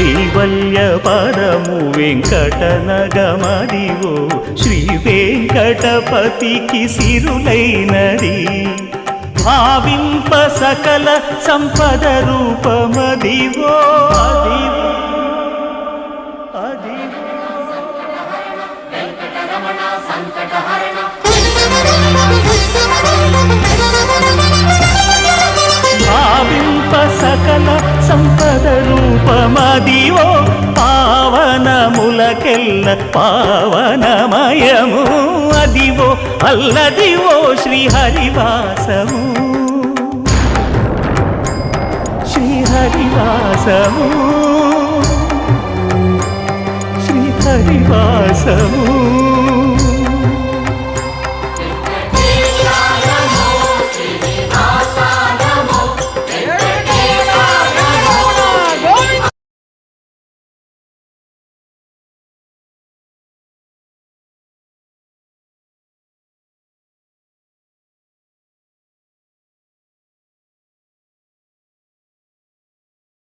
కైవల్య పదము వెంకటనగమదివో శ్రీ వెంకటపతికి సిరులైనది. భావింప సకల సంపద రూపమదివో. అదివో అదివో భావింప పావనములకెల్ల పావనమయము. అదివో అల్లదివో శ్రీహరివాసము. శ్రీహరివాసము. శ్రీహరివాసము.